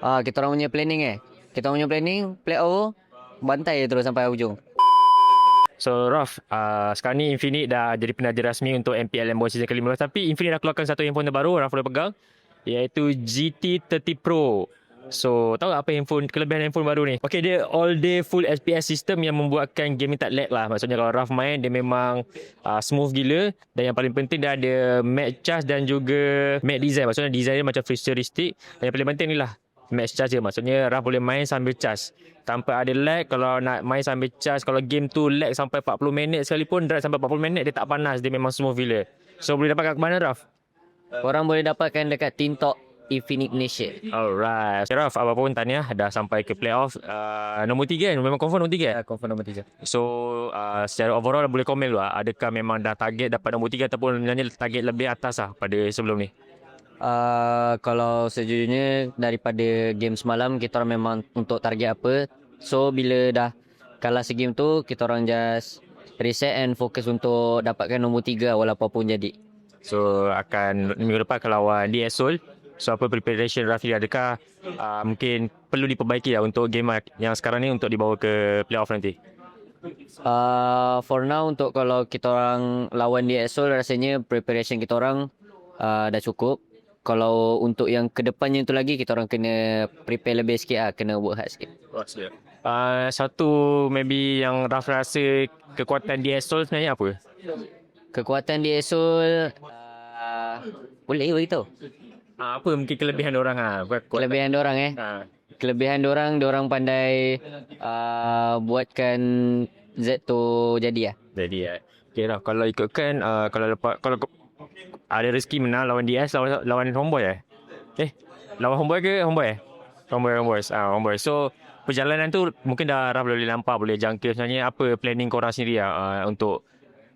Ah, kita orang punya planning eh. Kita orang punya planning, play over, bantai terus sampai hujung. So Raf, uh, sekarang ni Infinite dah jadi penaja rasmi untuk MPL Lambo season ke-15 tapi Infinite dah keluarkan satu handphone terbaru Raf boleh pegang iaitu GT30 Pro. So, tahu apa handphone kelebihan handphone baru ni? Okay, dia all day full FPS system yang membuatkan game ni tak lag lah. Maksudnya kalau Raf main dia memang uh, smooth gila dan yang paling penting dia ada matte charge dan juga matte design. Maksudnya design dia macam futuristic dan yang paling penting ni lah match charge je. Maksudnya Raf boleh main sambil charge. Tanpa ada lag. Kalau nak main sambil charge. Kalau game tu lag sampai 40 minit sekalipun. Drive sampai 40 minit. Dia tak panas. Dia memang smooth gila. So boleh dapat kat mana Raf? Korang boleh dapatkan dekat Tintok Infinite Malaysia. Alright. Okay, Raf, apa pun tahniah dah sampai ke playoff. Uh, nombor 3 kan? Memang confirm nombor 3 Ya, confirm nombor tiga. So uh, secara overall boleh komen dulu lah. Adakah memang dah target dapat nombor 3 ataupun sebenarnya target lebih atas lah pada sebelum ni? Uh, kalau sejujurnya daripada game semalam kita orang memang untuk target apa. So bila dah kalah segame tu kita orang just reset and fokus untuk dapatkan nombor 3 walaupun pun jadi. So akan minggu depan akan lawan DS Seoul. So apa preparation Rafi adakah uh, mungkin perlu diperbaiki lah untuk game yang sekarang ni untuk dibawa ke playoff nanti? Uh, for now untuk kalau kita orang lawan di Seoul rasanya preparation kita orang uh, dah cukup. Kalau untuk yang kedepannya tu lagi kita orang kena prepare lebih sikit lah, kena work hard sikit. Uh, satu maybe yang Raf rasa kekuatan DS Seoul sebenarnya apa? Kekuatan di Seoul uh, boleh beritahu. Uh, apa mungkin kelebihan orang ah? Kelebihan orang eh. Ah. Kelebihan orang, orang pandai uh, buatkan Z tu jadi lah. Jadi ya. Okay lah kalau ikutkan uh, kalau lepas kalau ada rezeki menang lawan DS lawan lawan Homeboy eh. Eh, lawan Homeboy ke Homeboy eh? Homeboy Homeboy. Ah, Homeboy. So perjalanan tu mungkin dah Raf boleh nampak boleh jangka sebenarnya apa planning korang sendiri lah, uh, untuk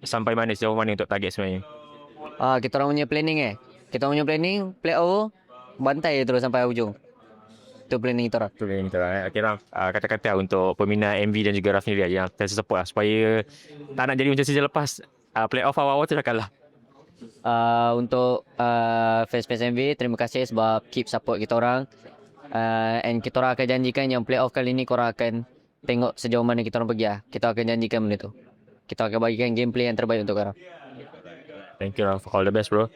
sampai mana sejauh mana untuk target sebenarnya. Ah, kita orang punya planning eh. Kita orang punya planning, play over, bantai terus sampai hujung. Itu planning kita orang. Tu yang kita eh. Okay Raf, uh, kata-kata lah untuk peminat MV dan juga Raf sendiri yang terus support lah supaya tak nak jadi macam season lepas uh, play off awal-awal tu dah kalah. Uh, untuk uh, fans-fans MV, terima kasih sebab keep support kita orang. Uh, and kita orang akan janjikan yang play off kali ni korang akan tengok sejauh mana kita orang pergi lah. Kita akan janjikan benda tu. Kita akan bagikan gameplay yang terbaik untuk korang. Thank you Raf. All the best bro.